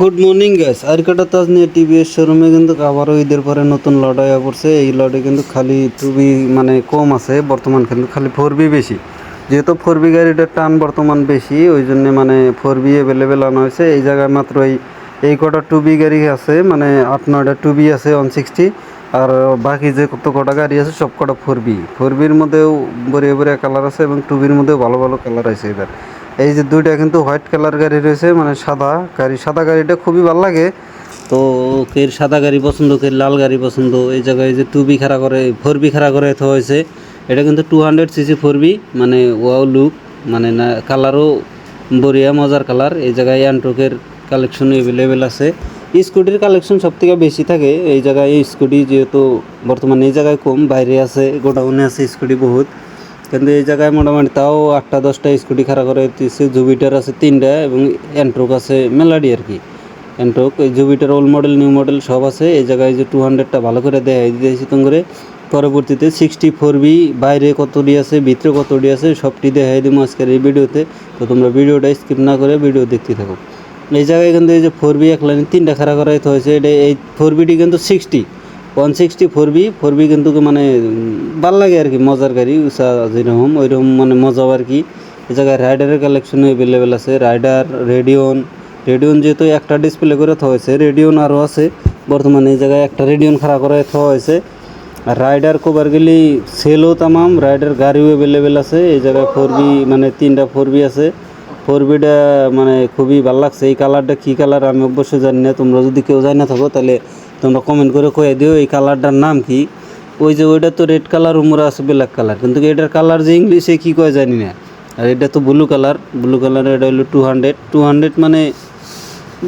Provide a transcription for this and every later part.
Good morning gas আর কাটা তাজ নিয়ে TVS শোরুমে কিন্তু আবারও ঈদের পরে নতুন লড়াই পড়ছে। এই লটে কিন্তু খালি টুবি মানে কম আছে। বর্তমান কিন্তু খালি ফোর বি বেশি। যেহেতু ফোর বি গাড়িটার টান বর্তমান বেশি, ওই জন্যে মানে ফোর বি অ্যাভেলেবেল আনা হয়েছে। এই জায়গায় মাত্র এই এই কটা টুবি গাড়ি আছে মানে আট, নয়টা টু বি আছে ওয়ান সিক্সটি আর বাকি যে কত কটা গাড়ি আছে, সব কটা ফোর বি। ফোর বির মধ্যেও বড়িয়া বড়িয়া কালার আছে এবং টুবির মধ্যেও ভালো ভালো কালার আছে এবার। এই যে দুইটা কিন্তু হোয়াইট কালার গাড়ি রয়েছে মানে সাদা গাড়ি। সাদা গাড়িটা খুবই ভালো লাগে। তো কের সাদা গাড়ি পছন্দ কের লাল গাড়ি পছন্দ। এই জায়গায় যে টু বি খাড়া করে ফোর বি খাড়া করে হয়েছে। এটা কিন্তু two hundred CC four V মানে ওয়াও লুক মানে না কালারও বড়িয়া, মজার কালার এই জায়গায় অ্যান্ট্রোকের কালেকশন অ্যাভেলেবেল আছে। স্কুটির কালেকশন সব থেকে বেশি থাকে। এই জায়গায় স্কুটি যেহেতু বর্তমানে এই জায়গায় কম, বাইরে আছে, গোডাউনে আছে স্কুটি বহুত। কিন্তু এই জায়গায় মোটামুটি তাও আটটা, দশটা স্কুটি খাড়া করে দিচ্ছে জুপিটার আছে তিনটা এবং অ্যান্ট্রোক আছে মেলাডি আর কি। অ্যান্ট্রোক এই Jupiter old model new model সব আছে। এই জায়গায় যে টু হান্ড্রেডটা ভালো করে দেয় দিয়েছি করে পরবর্তীতে সিক্সটি ফোর বি বাইরে কতটি আছে, ভিতরে কতটি আছে, সবটি দেখাই দিব আজকের এই ভিডিওতে। তো তোমরা ভিডিওটা স্কিপ না করে ভিডিও দেখতে থাকো। এই জায়গায় কিন্তু এই যে ফোর বি এক লাইনে তিনটা খাড়া করা হয়েছে, এটা এই ফোর বিটি কিন্তু sixty one sixty four V four V কিন্তু মানে ভালো লাগে আর কি, মজার গাড়ি, উষা যেরকম ওইরকম মানে মজাও আর কি। এই জায়গায় রাইডারের কালেকশন অ্যাভেলেবেল আছে, রাইডার রেডিওন রেডিওন যেহেতু একটা ডিসপ্লে করে থা হয়েছে রেডিওন আরও আছে, বর্তমানে এই জায়গায় একটা রেডিওন খাড়া করে থা হয়েছে। আর রাইডার কভার গেলি সেলও তামাম, রাইডার গাড়িও অ্যাভেলেবেল আছে, এই জায়গায় ফোর বি মানে তিনটা ফোর বি আছে। ফোর বিটা মানে খুবই ভালো লাগছে। এই কালারটা কী কালার আমি অবশ্যই জানি না। তোমরা যদি কেউ জানি না থাকো, তাহলে তোমরা কমেন্ট করে কয়ে দিও এই কালারটার নাম কি। ওই যে ওইটা তো রেড কালার উমরা আছে ব্ল্যাক কালার কিন্তু এটার কালার যে ইংলিশে কী কয় জানি না। আর এটা তো ব্লু কালার ব্লু কালার এটা হলো টু হান্ড্রেড টু হান্ড্রেড মানে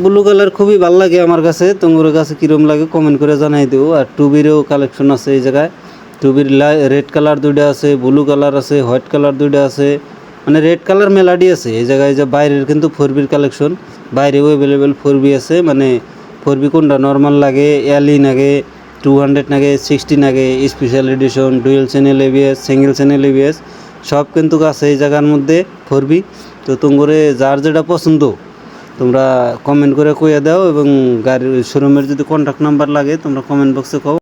ব্লু কালার খুবই ভালো লাগে আমার কাছে। তোমার কাছে কীরকম লাগে কমেন্ট করে জানাই দিও। আর টুবিরও কালেকশন আছে এই জায়গায়। টুবির রেড কালার দুইটা আছে ব্লু কালার আছে হোয়াইট কালার দুইটা আছে। মানে রেড কালার মেলাডি আছে। এই জায়গায় যে বাইরের কিন্তু ফোর বির কালেকশন বাইরেও অ্যাভেলেবেল ফোর বি আছে। মানে ফোর বি কোনটা? নর্মাল লাগে এয়ারলি লাগে টু হান্ড্রেড লাগে সিক্সটি লাগে special edition dual channel ABS single channel ABS সব কিন্তু আছে এই জায়গার মধ্যে ফোর বি তো তোমরা যার যেটা পছন্দ, তোমরা কমেন্ট করে কইয়া দাও এবং গাড়ির শোরুমের যদি কন্ট্যাক্ট নাম্বার লাগে, তোমরা কমেন্ট বক্সে কও।